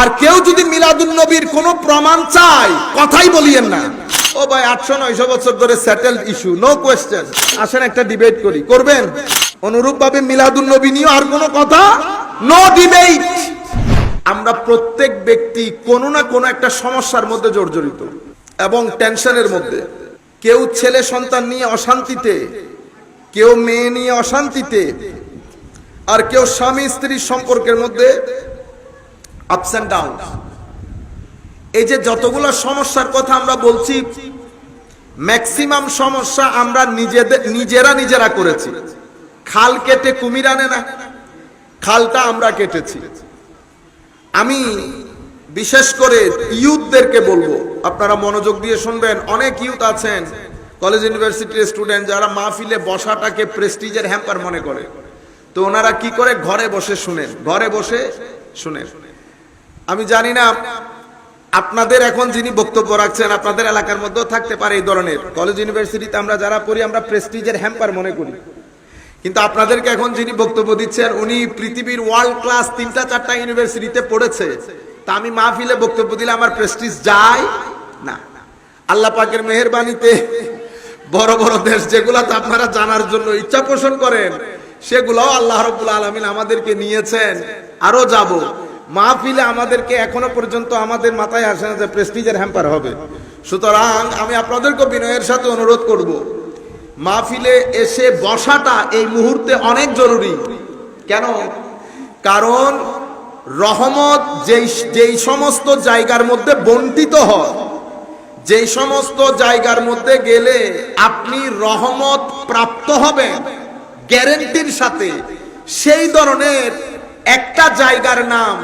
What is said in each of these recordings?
আর কেউ যদি মিলাদুল নবীর কোনো প্রমাণ চায়, কথাই বলিয়েন না। ও ভাই, আটশো নয়শো বছর ধরে সেটেলড ইস্যু নো কোয়েশ্চেন আসেন একটা ডিবেট করি, করবেন? অনুরূপ ভাবে মিলাদুল নবী নিয়ে আর কোনো কথা? নো ডিবেট আমরা প্রত্যেক ব্যক্তি কোনো না কোনো একটা সমস্যার মধ্যে জর্জরিত এবং টেনশনের মধ্যে। কেউ ছেলে সন্তান নিয়ে অশান্তিতে, কেউ মেয়ে নিয়ে অশান্তিতে, আর কেউ স্বামী স্ত্রীর সম্পর্কের মধ্যে আপস অ্যান্ড ডাউন এই যে যতগুলো সমস্যার কথা আমরা বলছি ম্যাক্সিমাম সমস্যা আমরা নিজেদের নিজেরা নিজেরা করেছি। খাল কেটে কুমির আনে না, খালটা আমরা কেটেছি। আমি বিশেষ করে ইউথদেরকে বলব, আপনারা মনোযোগ দিয়ে শুনবেন, অনেক ইউথ আছেন, কলেজ ইউনিভার্সিটির স্টুডেন্ট যারা মাহফিলে বসাটাকে প্রেস্টিজের হ্যাম্পার মনে করে। তো ওনারা কি করে? ঘরে বসে শুনেন, ঘরে বসে শুনেন। আমি জানি না, আপনাদের এখন যিনি বক্তব্য রাখছেন, আপনাদের এলাকার মধ্যেও থাকতে পারে এই ধরনের। কলেজ ইউনিভার্সিটিতে আমরা যারা পড়ি, আমরা প্রেস্টিজের হ্যাম্পার মনে করি। কিন্তু আপনাদেরকে এখন যিনি বক্তব্য দিচ্ছেন, উনি পৃথিবীর ওয়ার্ল্ড ক্লাস তিনটা, চারটা ইউনিভার্সিটিতে পড়েছে। তা আমি মাহফিলে বক্তব্য দিলে আমার প্রেস্টিজ যায় না। আল্লাহ পাকের মেহরবানিতে বড় বড় দেশ যেগুলাতে আপনারা জানার জন্য ইচ্ছা পোষণ করেন, সেগুলাও আল্লাহ রব্বুল আলমিন আমাদেরকে নিয়েছেন। আরও যাব। মাহফিলে আমাদেরকে এখনও পর্যন্ত আমাদের মাথায় আসে না যে প্রেস্টিজের হ্যাম্পার হবে। সুতরাং আমি আপনাদেরকে বিনয়ের সাথে অনুরোধ করব, মাহফিলে এসে বসাটা এই মুহূর্তে অনেক জরুরি। কেন? কারণ রহমত যেই যেই সমস্ত জায়গার মধ্যে বন্টিত হয়, যেই সমস্ত জায়গার মধ্যে গেলে আপনি রহমত প্রাপ্ত হবেন, গ্যারেন্টির সাথে। সেই ধরনের একটা জায়গার নাম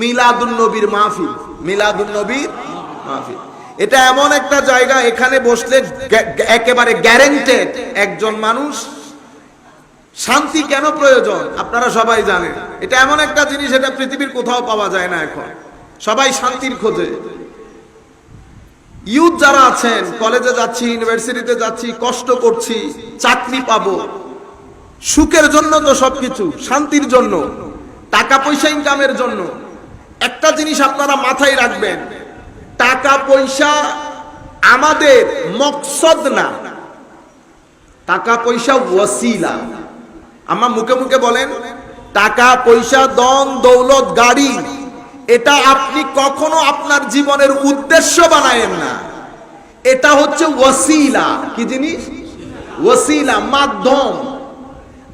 মিলাদুন নবীর মাহফিল। মিলাদুন নবীর মাহফিল। এটা এমন একটা জায়গা, এখানে বসলে একেবারে গ্যারেন্টেড একজন মানুষ শান্তি কেন প্রয়োজন? আপনারা সবাই জানেন। এটা এমন একটা জিনিস, এটা পৃথিবীর কোথাও পাওয়া যায় না এখন। সবাই শান্তির খোঁজে। ইউথ যারা আছেন কলেজে যাচ্ছি ইউনিভার্সিটিতে যাচ্ছি, কষ্ট করছি, চাকরি পাবো। সুখের জন্য তো সবকিছু, শান্তির জন্য টাকা পয়সা ইনকামের জন্য। একটা জিনিস আপনারা মাথায় রাখবেন টাকা পয়সা আমাদের মকসদ না টাকা পয়সা ওয়াসিলা। আমার মুখে মুখে বলেন টাকা পয়সা দন দৌলত, গাড়ি, এটা আপনি কখনো আপনার জীবনের উদ্দেশ্য বানায়েন না। এটা হচ্ছে ওয়াসিলা। কি জিনিস? ওয়াসিলা, মাধ্যম।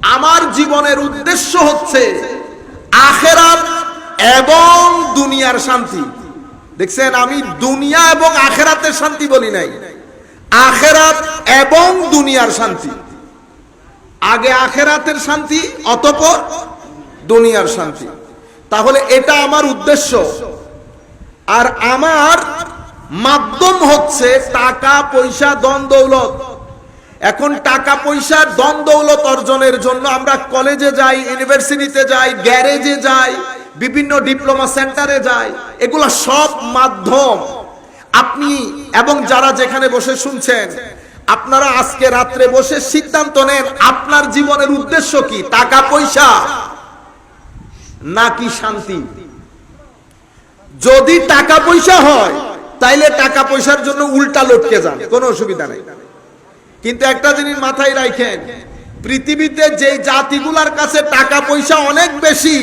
আমার জীবনের উদ্দেশ্য হচ্ছে আখেরাত এবং দুনিয়ার শান্তি। দেখছেন, আমি দুনিয়া এবং আখেরাতের শান্তি বলি নাই। আখেরাত এবং দুনিয়ার শান্তি। আগে আখেরাতের শান্তি, অতপর দুনিয়ার শান্তি। তাহলে এটা আমার উদ্দেশ্য। আর আমার মাধ্যম হচ্ছে টাকা, পয়সা দন দৌলত। এখন টাকা পয়সা দন দৌলত অর্জনের জন্য আমরা কলেজে যাই, ইউনিভার্সিটিতে যাই, গ্যারেজে যাই, বিভিন্ন ডিপ্লোমা সেন্টারে যাই, এগুলো সব মাধ্যম। আপনি এবং যারা যেখানে বসে শুনছেন, আপনারা আজকে রাত্রে বসে সিদ্ধান্ত নেন, আপনার জীবনের উদ্দেশ্য কি? টাকা পয়সা নাকি শান্তি? যদি টাকা পয়সা হয়, তাইলে টাকা পয়সার জন্য উল্টা লটকে যান, কোনো অসুবিধা নেই। কিন্তু একটা জিনিস মাথায় রাখেন, পৃথিবীতে যে জাতিগুলার কাছে টাকা পয়সা অনেক বেশি,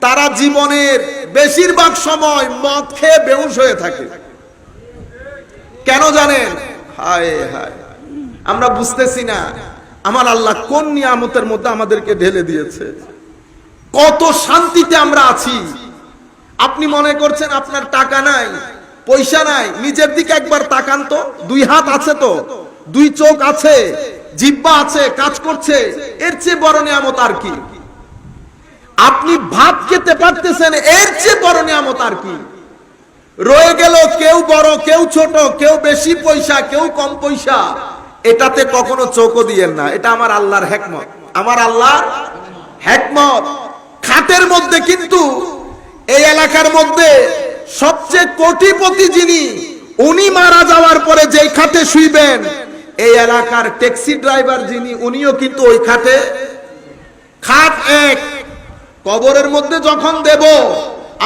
তারা জীবনের বেশিরভাগ সময় মদ খেয়ে বেউস হয়ে থাকে। কেন জানেন? হায় হায়। আমরা বুঝতেছি না, আমার আল্লাহ কোন নিয়ামতের মধ্যে আমাদেরকে ঢেলে দিয়েছে। কত শান্তিতে আমরা আছি। আপনি মনে করছেন আপনার টাকা নাই, পয়সা নাই, নিজের দিকে একবার তাকান তো, দুই হাত আছে তো। দুই চোখ আছে জিব্বা আছে, কাজ করছে, এর চেয়ে বড় নিয়ামত আর কি? আপনি ভাত খেতে পারতেছেন, এর চেয়ে বড় নিয়ামত আর কি? রয়ে গেল কেউ বড়, কেউ ছোট, কেউ বেশি পয়সা, কেউ কম পয়সা। এটাতে কখনো চোখও দিয়েন না। এটা আমার আল্লাহর হেকমত। আমার আল্লাহর হেকমত। খাটের মধ্যে কিন্তু এই এলাকার মধ্যে সবচেয়ে কোটিপতি যিনি, উনি মারা যাওয়ার পরে যেই খাটে শুইবেন এই এলাকার ট্যাক্সি ড্রাইভার যিনি, উনিও কিন্তু ওই খাটে খাট এক। কবরের মধ্যে যখন দেব,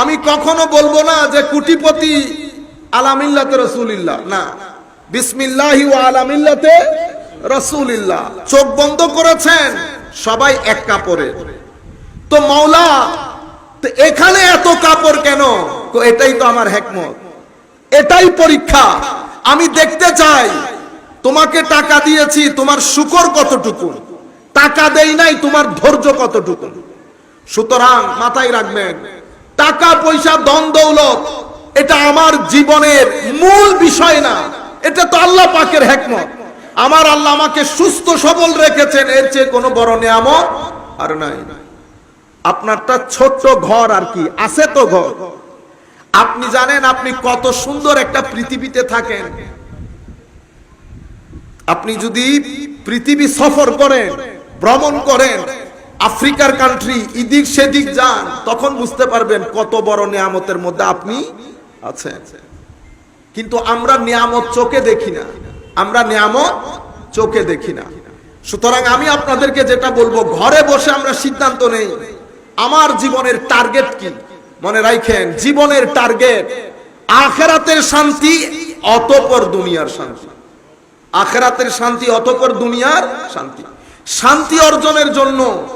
আমি কখনো বলব না যে কুটিপতি আলামিল্লাতে রসুলিল্লাহ। না, বিসমিল্লাহি ওয়া আলামিল্লাতে রসুলিল্লাহ। চোখ বন্ধ করেছেন, সবাই এক কাপড়ে। তো মাওলা এখানে এত কাপড় কেন? এটাই তো আমার হেকমত। এটাই পরীক্ষা। আমি দেখতে চাই তোমাকে টাকা দিয়েছি, তোমার শুকর কতটুকু? টাকা দেই নাই, তোমার ধৈর্য কতটুকু? সুতরাং মাথায় রাখবেন, টাকা, পয়সা দন দৌলত, এটা আমার জীবনের মূল বিষয় না। এটা তো আল্লাহ পাকের হেকমত। আমার আল্লাহ আমাকে সুস্থ, সবল রেখেছেন, এর চেয়ে কোনো বড় নিয়ামত আর নাই। আপনারটা ছোট্ট ঘর আর কি, আছে তো ঘর? আপনি জানেন আপনি কত সুন্দর একটা পৃথিবীতে থাকেন। আপনি যদি পৃথিবী সফর করেন, ভ্রমণ করেন, আফ্রিকার কান্ট্রি ইদিক সেদিক যান, তখন বুঝতে পারবেন কত বড় নিয়ামতের মধ্যে আপনি আছেন। কিন্তু আমরা নিয়ামত চোখে দেখি না। আমরা নিয়ামত চোখে দেখি না। সুতরাং আমি আপনাদেরকে যেটা বলব, ঘরে বসে আমরা সিদ্ধান্ত নেই, আমার জীবনের টার্গেট কি? মনে রাখেন, জীবনের টার্গেট আখেরাতের শান্তি, অতপর দুনিয়ার শান্তি। আখেরাতের শান্তি অতপর দুনিয়ার শান্তি। শান্তি অর্জনের জন্য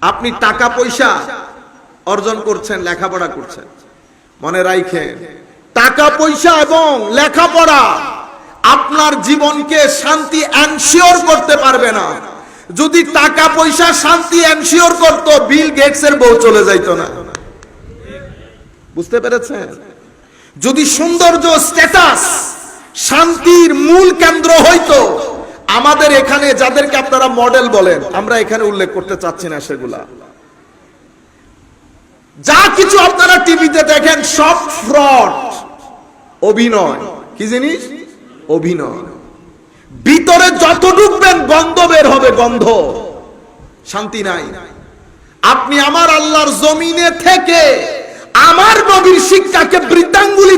আপনি টাকা, পয়সা অর্জন করছেন, লেখাপড়া করছেন। মনে রাখেন টাকা, পয়সা এবং লেখাপড়া আপনার জীবনকে শান্তি এনশিওর করতে পারবে না। যদি টাকা, পয়সা শান্তি এনশিওর করতো, বিল গেটস এর বউ চলে যাইতো না। বুঝতে পেরেছেন? যদি সৌন্দর্য স্ট্যাটাস শান্তির মূল কেন্দ্র হইতো। আমাদের এখানে যাদেরকে আপনারা মডেল বলেন, আমরা এখানে উল্লেখ করতে চাচ্ছি না সেগুলা। যা কিছু আপনারা টিভিতে দেখেন, সব ফ্রড অভিনয়। কি জিনিস? অভিনয়। ভিতরে যত ঢুকবেন গন্ধ বের হবে, গন্ধ। শান্তি নাই। আপনি আমার আল্লাহর জমিনে থেকে আমার নবীর শিক্ষাকে দেখিয়ে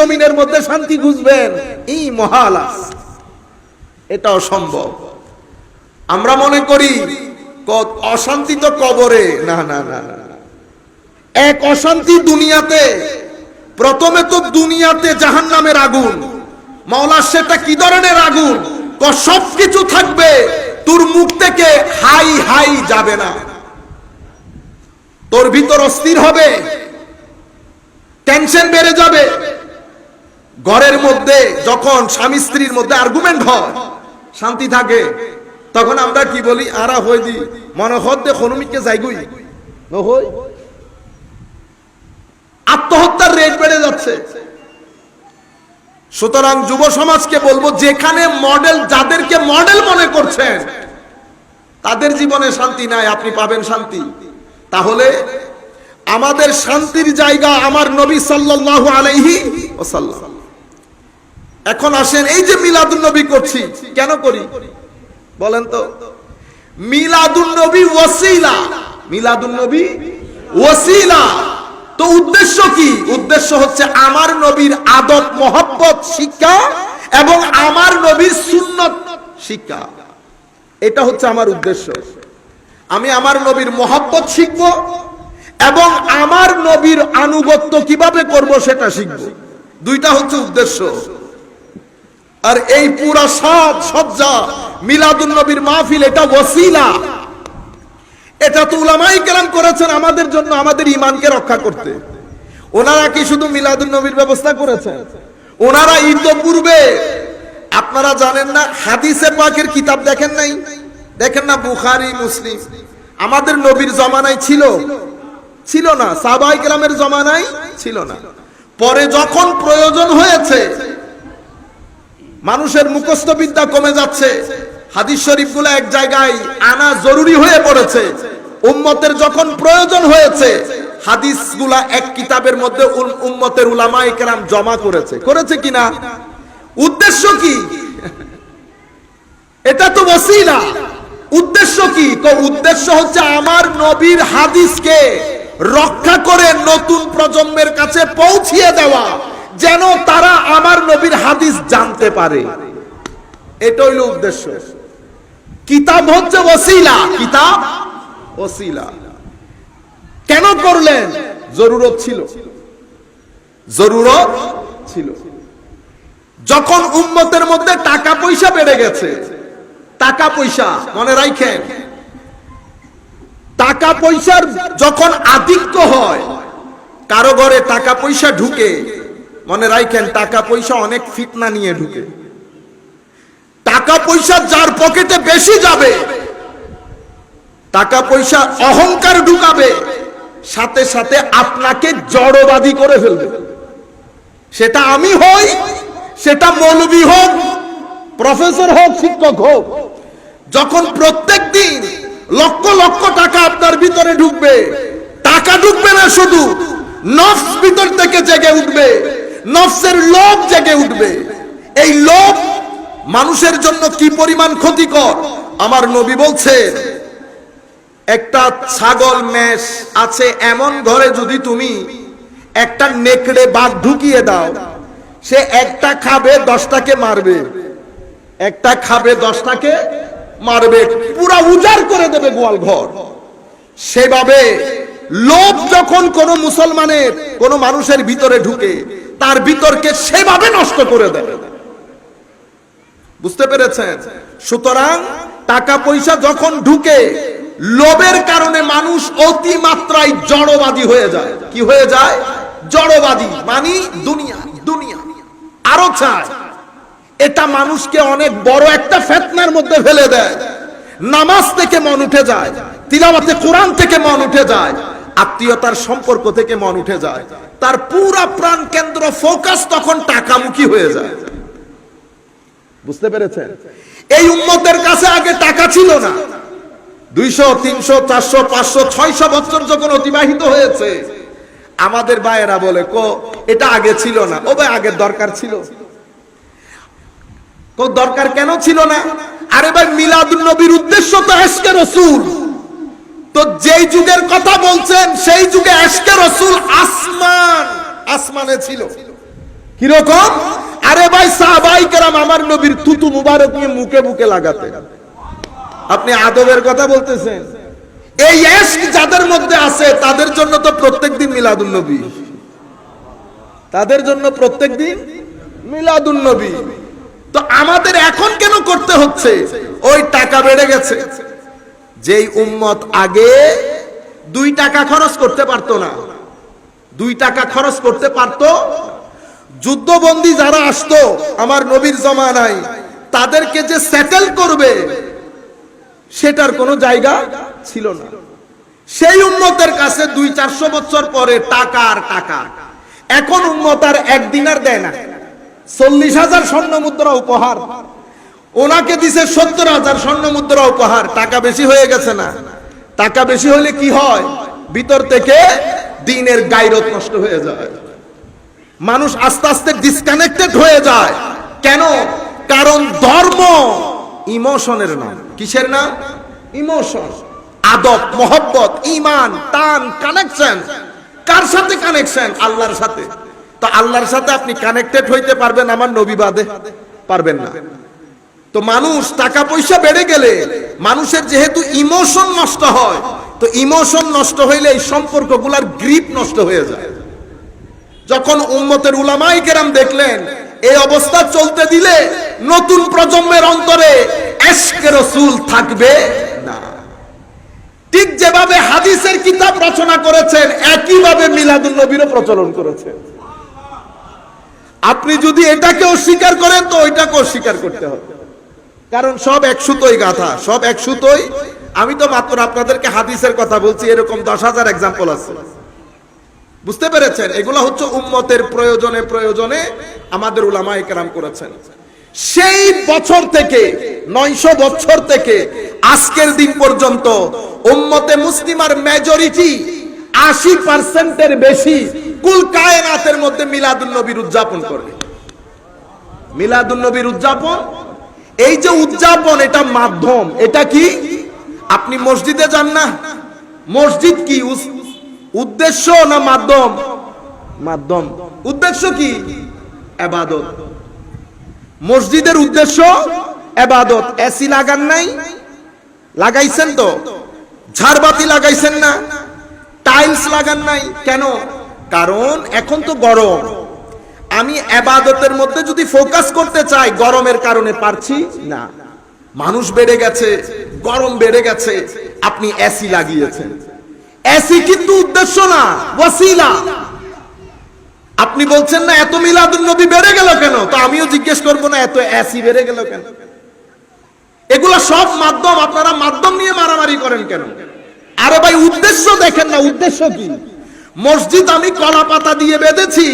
জমিনের মধ্যে শান্তি খুঁজবেন। এই মহালাস। এটা অসম্ভব আমরা মনে করি অশান্তি তো কবরে। না না না। এক অশান্তি দুনিয়াতে, প্রথমে তো দুনিয়াতে জাহান নামের আগুন। মাওলা, সেটা কি ধরনের আগুন? সব কিছু থাকবে, তোর মুখ থেকে হাই হাই যাবে না। তোর ভিতর অস্থির হবে টেনশন বেড়ে যাবে। ঘরের মধ্যে যখন স্বামী স্ত্রীর মধ্যে আর্গুমেন্ট হয়, শান্তি থাকে, তখন আমরা কি বলি? আরা হই দি, মনে হদ্দে হনুমিকে যাইগুই আত্মহত্যার রেট বেড়ে যাচ্ছে। সুতরাং যুব সমাজকে বলব, যেখানে মডেল যাদেরকে মডেল মনে করছেন, তাদের জীবনে শান্তি নাই, আপনি পাবেন শান্তি। তাহলে আমাদের শান্তির জায়গা আমার নবী সাল্লাল্লাহু আলাইহি ওয়াসাল্লাম। এখন আসেন, এই যে মিলাদুন নবী করছি, কেন করি? বলেন তো। মিলাদুন নবী ওয়াসিলা। মিলাদুন নবী ওয়াসিলা। তো উদ্দেশ্য কি? উদ্দেশ্য হচ্ছে আমার নবীর আদব মহব্বত, শিক্ষা এবং আমার নবীর সুন্নত, শিক্ষা। এটা হচ্ছে আমার উদ্দেশ্য। আমি আমার নবীর মহব্বত শিখব এবং আমার নবীর আনুগত্য কীভাবে করব সেটা শিখব। দুইটা হচ্ছে উদ্দেশ্য। আর এই পুরা সব সজ্জা মিলাদুন নবীর মাহফিল, এটা ওসিলা এটা তো উলামাই কেরাম করেছেন আমাদের জন্য, আমাদের ইমানকে রক্ষা করতে। ওনারা কি শুধু মিলাদুন নবীর ব্যবস্থা করেছেন? ওনারা ইতপূর্বে, আপনারা জানেন না, হাদিসে পাকের কিতাব দেখেন নাই? দেখেন না বুখারি, মুসলিম। আমাদের নবীর জমানায় ছিল? ছিল না। সাবাই গ্রামের জমানায় ছিল না। পরে যখন প্রয়োজন হয়েছে মানুষের মুখস্থ বিদ্যা কমে যাচ্ছে। হাদিস শরীফগুলো এক জায়গায় আনা জরুরি হয়ে পড়েছে। উম্মতের যখন প্রয়োজন হয়েছে, হাদিসগুলা এক কিতাবের মধ্যে উম্মতের উলামায়ে কেরাম জমা করেছে। করেছে কিনা? উদ্দেশ্য কি? এটা তো ওসিলা। উদ্দেশ্য কি? কো উদ্দেশ্য হচ্ছে আমার নবীর হাদিসকে রক্ষা করে নতুন প্রজন্মের কাছে পৌঁছিয়ে দেওয়া। যেন তারা আমার নবীর হাদিস জানতে পারে। এটা হইল উদ্দেশ্য। কিতাব হচ্ছে ওসিলা। কিতাব ওসিলা। কেন করলেন? জরুরত ছিল। জরুরত ছিল। যখন উম্মতের মধ্যে টাকা পয়সা বেড়ে গেছে, টাকা পয়সা মনে রাখেন, টাকা পয়সার যখন আধিক্য হয়, কারও ঘরে টাকা পয়সা ঢুকে মনে রাখেন টাকা পয়সা অনেক ফিতনা নিয়ে ঢুকে। টাকা পয়সা যার পকেটে বেশি যাবে, টাকা পয়সা অহংকার ঢুকাবে, সাথে সাথে আপনাকে জড়বাদী করে ফেলবে। সেটা আমি হই, সেটা মৌলবী হোক, প্রফেসর হোক, শিক্ষক হোক, যখন প্রত্যেক দিন লক্ষ লক্ষ টাকা আপনার ভিতরে ঢুকবে, টাকা ঢুকবে না শুধু, নফস ভিতর থেকে জেগে উঠবে। নফসের লোভ জেগে উঠবে। এই লোভ মানুষের জন্য কি পরিমাণ ক্ষতিকর? আমার নবী বলছেন, একটা ছাগল, মেষ আছে এমন ঘরে যদি তুমি একটা নেকড়ে বাঘ ঢুকিয়ে দাও, সে একটা খাবে, দশটাকে মারবে। একটা খাবে, দশটাকে মারবে। পুরা উজাড় করে দেবে গোয়াল ঘর। সেভাবে লোভ যখন কোন মুসলমানের, কোন মানুষের ভিতরে ঢুকে তার ভিতরকে সেভাবে নষ্ট করে দেয়। বুঝতে পেরেছেন? সুতরাং টাকা পয়সা যখন ঢুকে, লোভের কারণে মানুষ অতি মাত্রায় জড়বাদী হয়ে যায়। কি হয়ে যায়? জড়বাদী মানি দুনিয়া দুনিয়া। আরও চায় এটা মানুষকে অনেক বড় একটা ফেতনার মধ্যে ফেলে দেয়। নামাজ থেকে মন উঠে যায়, তিলাওয়াতে কোরআন থেকে মন উঠে যায়, আত্মীয়তার সম্পর্ক থেকে মন উঠে যায়। তার পুরা প্রাণ কেন্দ্র ফোকাস তখন টাকামুখী হয়ে যায়। বুঝতে পেরেছেন? এই উম্মতের কাছে আগে টাকা ছিল না। দুইশো, তিনশো, চারশো, পাঁচশো, ছয়শো বছর যখন অতিবাহিত হয়েছে, আমাদের ভাইয়েরা বলে, কো, এটা আগে ছিল না। ও ভাই, আগের দরকার ছিল। কো, দরকার কেন ছিল না? আরে ভাই মিলাদুল নবীর উদ্দেশ্য তো এসকে রসুল। তো যেই যুগের কথা বলছেন, সেই যুগে এসকে রসুল আসমান, আসমানে ছিল। কীরকম? আরে ভাই, সাহাবাই কেরাম আমার নবীর তুতু মুবারক নিয়ে মুখে মুখে লাগাতে আপনি আদবের কথা বলতেছেন। এই এশক যাদের মধ্যে আছে, তাদের জন্য তো প্রত্যেক দিন মিলাদুল নবী। তাদের জন্য প্রত্যেক দিন মিলাদুল নবী। তো আমাদের এখন কেন করতে হচ্ছে? ওই টাকা বেড়ে গেছে। যেই উম্মত আগে দুই টাকা খরচ করতে পারতো না, দুই টাকা খরচ করতে পারতো যুদ্ধবন্দী যারা আসতো, আমার নবীর জমানায়, তাদেরকে যে সেটেল করবে, সেটার কোনো জায়গা ছিল না। সেই উন্মতের কাছে দুই চারশো বছর পরে টাকা আর টাকা। এখন উন্মত আর একদিন আর দেয় না। চল্লিশ হাজার স্বর্ণ মুদ্রা উপহার। ওনাকে দিছে সত্তর হাজার স্বর্ণ মুদ্রা উপহার। টাকা বেশি হয়ে গেছে না। টাকা বেশি হলে কি হয়? ভিতর থেকে দিনের গাইরত নষ্ট হয়ে যায়। মানুষ আস্তে আস্তে ডিসকানেক্টেড হয়ে যায়। কেন? কারণ ধর্ম ইমোশনের নাম। কিসের নাম? ইমোশন। আদব, মোহব্বত, ইমান, টান কানেকশন কার সাথে কানেকশন আল্লাহর সাথে। তো আল্লাহর সাথে আপনি কানেক্টেড হইতে পারবেন আমার নবী বাদে। পারবেন না। তো মানুষ টাকা পয়সা বেড়ে গেলে মানুষের যেহেতু ইমোশন নষ্ট হয়, তো ইমোশন নষ্ট হইলে এই সম্পর্কগুলার গ্রিপ নষ্ট হয়ে যায়। যখন উম্মতের উলামাই কেরাম দেখলেন, এই অবস্থা চলতে দিলে নতুন প্রজন্মের অন্তরে রসুল থাকবে না। ঠিক যেভাবে হাদিসের কিতাব রচনা করেছেন, একইভাবে মিলাদুল নবীরও প্রচলন করেছেন। আপনি যদি এটাকে অস্বীকার করেন, তো ওইটাকে অস্বীকার করতে হবে। কারণ সব এক সুতোই গাথা সব এক সুতোই। আমি তো মাত্র আপনাদেরকে হাদিসের কথা বলছি, এরকম দশ হাজার এক্সাম্পল আছে। বুঝতে পেরেছেন? এগুলো হচ্ছে উম্মতের প্রয়োজনে প্রয়োজনে আমাদের উলামায়ে কেরাম করেছেন। সেই বছর থেকে, নয়শো বছর থেকে, আজকের দিন পর্যন্ত উম্মতে মুসলিমার মেজরিটি আশি পার্সেন্টের বেশি কুল কায়নাতের মধ্যে মিলাদুল নবীর উদযাপন করবে। মিলাদুল নবীর উদযাপন এই যে উদযাপন এটা মাধ্যম এটা কি? আপনি মসজিদে যান না? মসজিদ কি? উদ্দেশ্য না মাধ্যম? মাধ্যম। উদ্দেশ্য কি? এবাদত। মসজিদের উদ্দেশ্য এবাদত। এসি লাগান নাই? লাগাইছেন তো? ঝাড়বাতি লাগাইছেন না? টাইলস লাগান নাই? কেন? কারণ এখন তো গরম। আমি আবাদতের মধ্যে যদি ফোকাস করতে চাই, গরমের কারণে পারছি না। মানুষ বেড়ে গেছে, গরম বেড়ে গেছে, আপনি এসি লাগিয়েছেন। এসি কিন্তু উদ্দেশ্য না, ওয়াসিলা। আপনি বলছেন না, এত মিলাদুন নবী বেড়ে গেল কেন? তো আমিও জিজ্ঞেস করব না, এত এসি বেড়ে গেল কেন? এগুলা সব মাধ্যম, আপনারা মাধ্যম নিয়ে মারামারি করেন কেন? আরে ভাই, উদ্দেশ্য দেখেন না, উদ্দেশ্য কি? মসজিদ আমি কলা পাতা দিয়ে বেঁধেছি।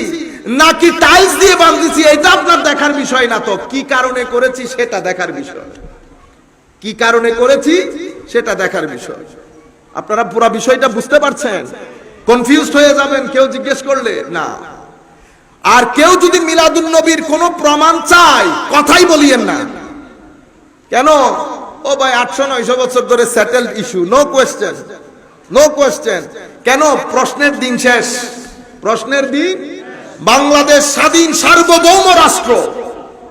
নাকি টাইলস দিয়ে বাঁধেছি এটা আপনার দেখার বিষয় না তো কি কারণে করেছি সেটা দেখার বিষয়। কি কারণে করেছি সেটা দেখার বিষয়। আপনারা পুরো বিষয়টা বুঝতে পারছেন? কনফিউজড হয়ে যাবেন, কেউ জিজ্ঞেস করলে না। আর কেউ যদি মিলাদুন নবীর কোনো প্রমাণ চায়, কথাই বলিয়েন না। কেন? ও ভাই, আটশো নয়শো বছর ধরে settled issue no question no question কেন? প্রশ্নের দিন শেষ। প্রশ্নের দিন বাংলাদেশ স্বাধীন সার্বভৌম রাষ্ট্র।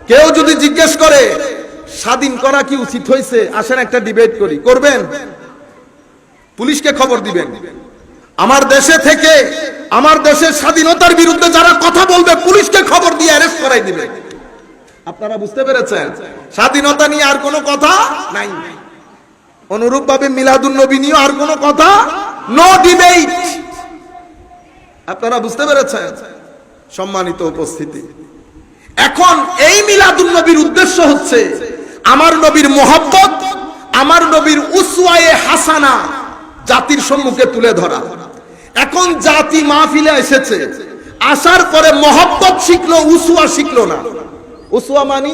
কেউ যদি জিজ্ঞেস করে, স্বাধীন করা কি উচিত হয়েছে? আসেন একটা ডিবেট করি। করবেন? পুলিশকে খবর দিবেন। আমার দেশে থেকে, আমার দেশের স্বাধীনতার বিরুদ্ধে যারা কথা বলবে, পুলিশকে খবর দিয়ে অ্যারেস্ট করাই দিবে। আপনারা বুঝতে পেরেছেন? স্বাধীনতা নিয়ে আর কোনো কথা নাই। অনুরূপ ভাবে মিলাদুন নবী নিয়ে আর কোনো কথা নো ডিবেট আপনারা বুঝতে পেরেছেন? সম্মানিত উপস্থিতি। এখন এই মিলাদুন নবীর উদ্দেশ্য হচ্ছে, আমার নবীর মোহাব্বত, আমার নবীর উসওয়ায়ে হাসানা জাতির সম্মুখে তুলে ধরা। এখন জাতি মাহফিলে এসেছে, আসার পরে মহব্বত শিখলো উসুয়া শিখলো না। উসুয়া মানি,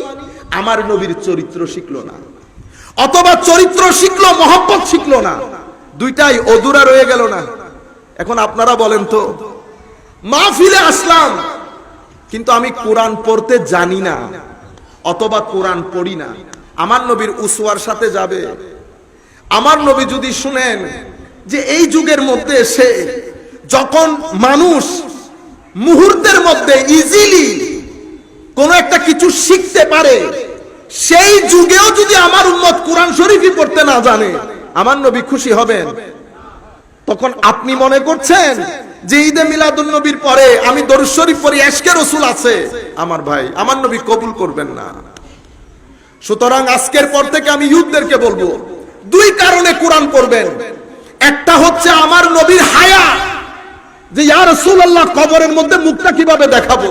আমার নবীর চরিত্র শিখলো না। অথবা চরিত্র শিখলো, মহব্বত শিখলো না। দুইটাই অধুরা রয়ে গেল না। এখন আপনারা বলেন তো মাহফিলে আসলাম। কিন্তু আমি কোরআন পড়তে জানি না, অথবা কোরআন পড়ি না। আমার নবীর উসুয়ার সাথে যাবে। আমার নবী যদি শুনেন যে এই যুগের মধ্যে এসে যখন মানুষ মুহূর্তের মধ্যে ইজিলি কোন একটা কিছু শিখতে পারে, সেই যুগেও যদি আমার উম্মত কোরআন শরীফই পড়তে না জানে, আমার নবী খুশি হবেন। তখন আপনি মনে করছেন যে ঈদে মিলাদুল নবীর পরে আমি দরুদ শরীফ পড়ি এশকে রসুল আছে। আমার ভাই, আমার নবী কবুল করবেন না। সুতরাং আজকের পর থেকে আমি ইউথদেরকে বলব, দুই কারণে কোরআন পড়বেন। একটা হচ্ছে আমার নবীর হায়া, যে ইয়া রাসূলুল্লাহ, কবরের মধ্যে মুখটা কীভাবে দেখাবো?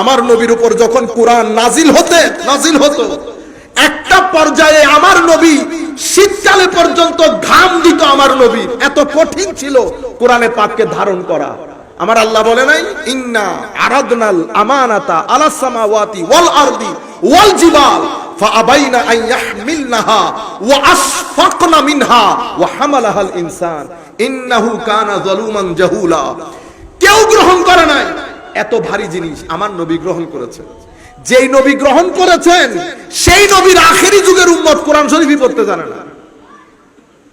আমার নবীর উপর যখন কোরআন নাজিল হতে, নাজিল হতো, একটা পর্যায়ে আমার নবী শীতকালে পর্যন্ত ঘাম দিত আমার নবী এত কঠিন ছিল কোরআনে পাককে ধারণ করা। আমার আল্লাহ বলে নাই, ইন্না আরাদনাল আমানাতা আলা সামাওয়াতি ওয়াল আরদি ওয়াল জিবাল, ফাআবাইনা আন ইয়াহমিলনাহা ওয়া আসফাকনা মিনহা ওয়া হামালাহাল ইনসান। ইন্নাহু কানা যালুমান জাহুলা। কেউ গ্রহণ করে নাই। এত ভারী জিনিস আমার নবী গ্রহণ করেছে যেই নবী গ্রহণ করেছেন, সেই নবীর আখেরি যুগের উম্মত কোরআন শরীফই পড়তে জানে না।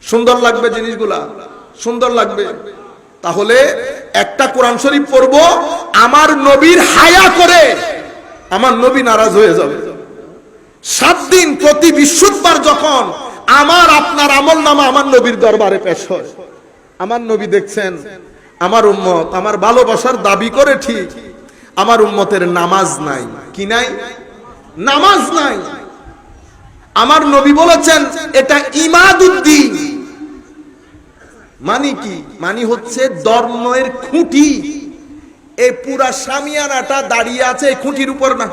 সুন্দর লাগবে জিনিসগুলা। সুন্দর লাগবে। তাহলে একটা কোরআন শরীফ পড়ব, আমার নবীর হায়া করে আমার নবী নারাজ হয়ে যাবে। সাত দিন প্রতি বিশুদ্ধবার যখন আমার আপনার আমল নামা আমার নবীর দরবারে পেশ হয়। আমার নবী দেখছেন, আমার উম্মত আমার ভালোবাসার দাবি করে ঠিক, আমার উম্মতের নামাজ নাই। কি নাই? নামাজ নাই। আমার নবী বলেছেন, এটা ইমাদুদ্দিন। মানি কি? মানি হচ্ছে ধর্মের খুঁটি। এই পুরা সামিয়ানাটা দাঁড়িয়ে আছে এই খুঁটির উপর না।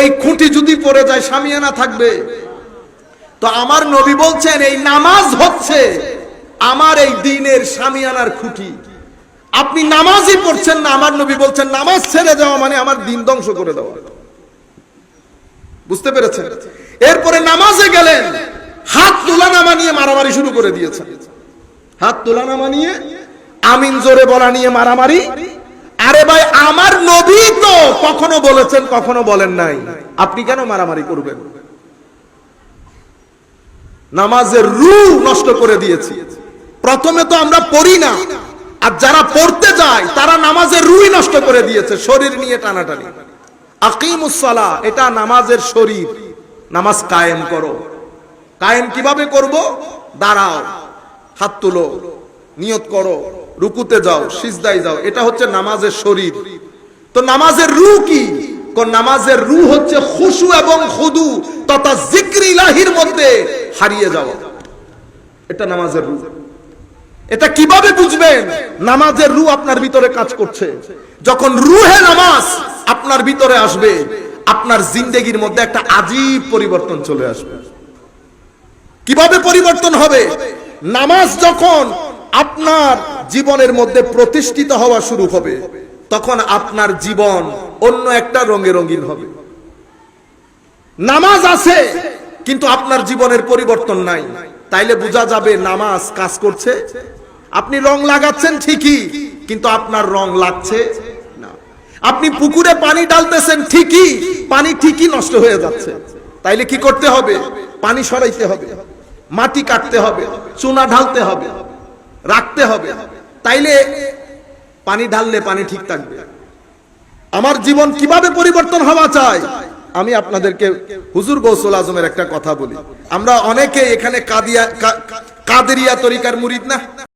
এই খুঁটি যদি পড়ে যায় সামিয়ানা থাকবে। তো আমার নবী বলছেন, এই নামাজ হচ্ছে আমার এই দিনের সামিয়ানার খুঁটি। আপনি নামাজই পড়ছেন না। আমার নবী বলছেন, নামাজ ছেড়ে যাওয়া মানে আমার দিন ধ্বংস করে দেওয়া। বুঝতে পেরেছেন? এরপরে নামাজে গেলেন, হাত তোলা নামা নিয়ে মারামারি শুরু করে দিয়েছেন। হাত তোলা নামা নিয়ে আমিন জোরে বলা নিয়ে মারামারি। আরে ভাই, আমার নবী তো কখনো বলেছেন, কখনো বলেন নাই। আপনি কেন মারামারি করবেন? নামাজের রু নষ্ট করে দিয়েছি। প্রথমে তো আমরা পড়ি না। আর যারা পড়তে যায়, তারা নামাজের রুই নষ্ট করে দিয়েছে, শরীর নিয়ে টানাটানি। আকিমুসালা এটা নামাজের শরীর। নামাজ কায়েম করো। কায়েম কীভাবে করব? দাঁড়াও। হাত তুলো, নিয়ত করো, রুকুতে যাও, সিজদায় যাও। এটা হচ্ছে নামাজের শরীর। তো নামাজের রু কি? নামাজের রু হচ্ছে খুশু এবং খুদু, তথা জিক্র ইলাহির মধ্যে হারিয়ে যাওয়া। এটা নামাজের রু। এটা কীভাবে বুঝবেন? নামাজের রু আপনার ভিতরে কাজ করছে। যখন রুহে নামাজ আপনার ভিতরে আসবে, আপনার জিন্দেগির মধ্যে একটা আজীব পরিবর্তন চলে আসবে। কীভাবে পরিবর্তন হবে? নামাজ যখন আপনার জীবনের মধ্যে প্রতিষ্ঠিত হওয়া শুরু হবে, তখন আপনার জীবন অন্য একটা রঙে রঙিন হবে। নামাজ আছে, কিন্তু আপনার জীবনের পরিবর্তন নাই। তাইলে বোঝা যাবে নামাজ কাজ করছে। আপনি রং লাগাচ্ছেন ঠিকই, কিন্তু আপনার রং লাগছে না। আপনি পুকুরে পানি ডালতেছেন ঠিকই, পানি ঠিকই নষ্ট হয়ে যাচ্ছে। তাইলে কি করতে হবে? পানি সরাইতে হবে। মাটি কাটতে হবে, চুনা ঢালতে হবে, রাখতে হবে। তাইলে পানি ঢাললে পানি ঠিক থাকবে। আমার জীবন কীভাবে পরিবর্তন হওয়া চাই? আমি আপনাদেরকে হুজুর গৌসুল আজমের একটা কথা বলি। আমরা অনেকে এখানে কাদিয়া কাদেরিয়া তরিকার মুরিদ না?